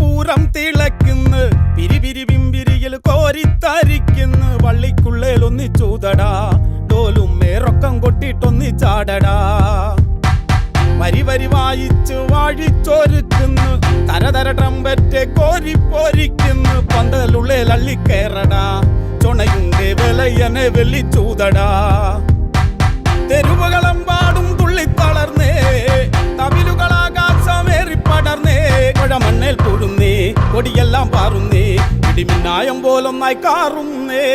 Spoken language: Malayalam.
പൂരം തിളക്കുന്നു പിരിപിരി പിമ്പിരിയിൽ കോരിത്തരിക്കുന്നു വള്ളിക്കുള്ളേൽ ഒന്നിച്ചൂതടാ. ഡോലും മേറൊക്കം കൊട്ടിട്ടൊന്നിച്ചാടടാ. വരി വരി വായിച്ച് വാഴിച്ചൊരുക്കുന്നു. തരതര ട്രംപറ്റ് കോരിപ്പോരിക്കുന്നു പന്തലുള്ളിൽ അള്ളിക്കേറടാ. ചുണയുണ്ട് വിലയനെ വെള്ളിച്ചൂതടാ. കൊടിയെല്ലാം പാറുന്നേ. ഇടിമിന്നായം പോലൊന്നായി കാറുന്നേ.